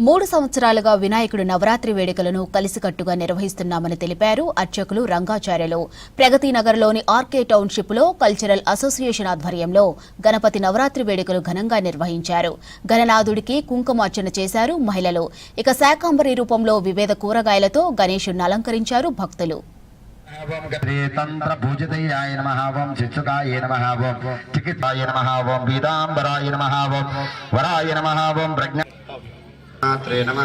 మూడు సంవత్సరాలుగా వినాయకుడు నవరాత్రి వేడుకలను కలిసికట్టుగా నిర్వహిస్తున్నామని తెలిపారు అర్చకులు రంగాచార్యులు. ప్రగతి నగర్లోని ఆర్కే టౌన్షిప్లో కల్చరల్ అసోసియేషన్ ఆధ్వర్యంలో గణపతి నవరాత్రి వేడుకలు ఘనంగా నిర్వహించారు. గణనాథుడికి కుంకుమార్చన చేశారు మహిళలు. ఇక శాకాంబరి రూపంలో వివిధ కూరగాయలతో గణేషుణ్ణి అలంకరించారు భక్తులు. ఓం నమ ఓం శిక్షుకాయ నమ ఓం చికిత్సాయ నమ ఓం పీతాంబరాయ నమ ఓం వరాయ నమ ఓం ప్రజ్ఞ మాత్రే నమ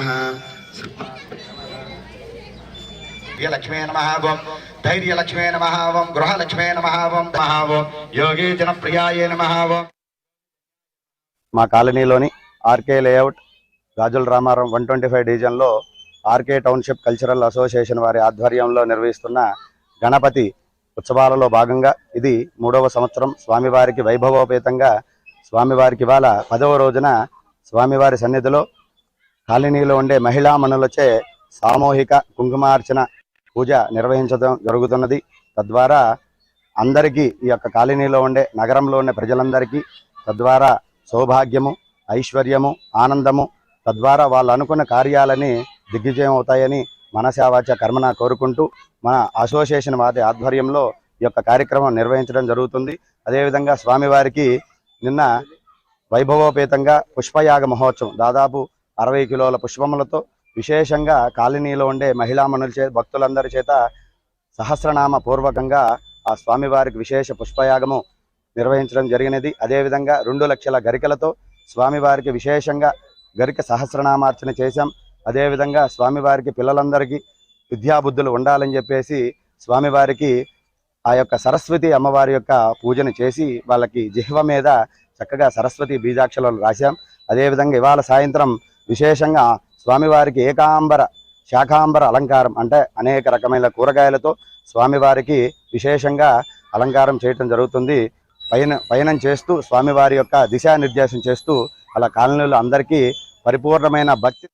లక్ష్మే నమ ఓం ధైర్యలక్ష్మే నమ ఓం గృహలక్ష్మే నమ ఓం నమ ఓం యోగే జనప్రియాయ నమ ఓం మా కాలనీలోని RK layout Rajula Ramaram one twenty five డివిజన్లో ఆర్కే టౌన్షిప్ కల్చరల్ అసోసియేషన్ వారి ఆధ్వర్యంలో నిర్వహిస్తున్న గణపతి ఉత్సవాలలో భాగంగా ఇది మూడవ సంవత్సరం స్వామివారికి వైభవోపేతంగా స్వామివారికి ఇవాళ పదవ రోజున స్వామివారి సన్నిధిలో కాలనీలో ఉండే మహిళా మనులచే సామూహిక కుంకుమార్చన పూజ నిర్వహించడం జరుగుతున్నది. తద్వారా అందరికీ ఈ యొక్క కాలనీలో ఉండే నగరంలో ఉండే ప్రజలందరికీ తద్వారా సౌభాగ్యము ఐశ్వర్యము ఆనందము తద్వారా వాళ్ళు అనుకున్న కార్యాలని దిగ్విజయం అవుతాయని మనసావాచ కర్మన కోరుకుంటూ మన అసోసియేషన్ వారి ఆధ్వర్యంలో ఈ యొక్క కార్యక్రమం నిర్వహించడం జరుగుతుంది. అదేవిధంగా స్వామివారికి నిన్న వైభవోపేతంగా పుష్పయాగ మహోత్సవం దాదాపు అరవై కిలోల పుష్పములతో విశేషంగా కాలనీలో ఉండే మహిళా మనుల చే భక్తులందరి చేత సహస్రనామ పూర్వకంగా ఆ స్వామివారికి విశేష పుష్పయాగము నిర్వహించడం జరిగినది. అదేవిధంగా రెండు లక్షల గరికలతో స్వామివారికి విశేషంగా గరిక సహస్రనామార్చన చేశాం. అదేవిధంగా స్వామివారికి పిల్లలందరికీ విద్యాబుద్ధులు ఉండాలని చెప్పేసి స్వామివారికి ఆ యొక్క సరస్వతి అమ్మవారి యొక్క పూజను చేసి వాళ్ళకి జిహ్వ మీద చక్కగా సరస్వతి బీజాక్షరాలు రాశాం. అదేవిధంగా ఇవాళ సాయంత్రం విశేషంగా స్వామివారికి ఏకాంబర శాఖాంబర అలంకారం అంటే అనేక రకమైన కూరగాయలతో స్వామివారికి విశేషంగా అలంకారం చేయటం జరుగుతుంది. పైన పయనం చేస్తూ స్వామివారి యొక్క దిశానిర్దేశం చేస్తూ అలా కాలనీలు అందరికీ పరిపూర్ణమైన భక్తి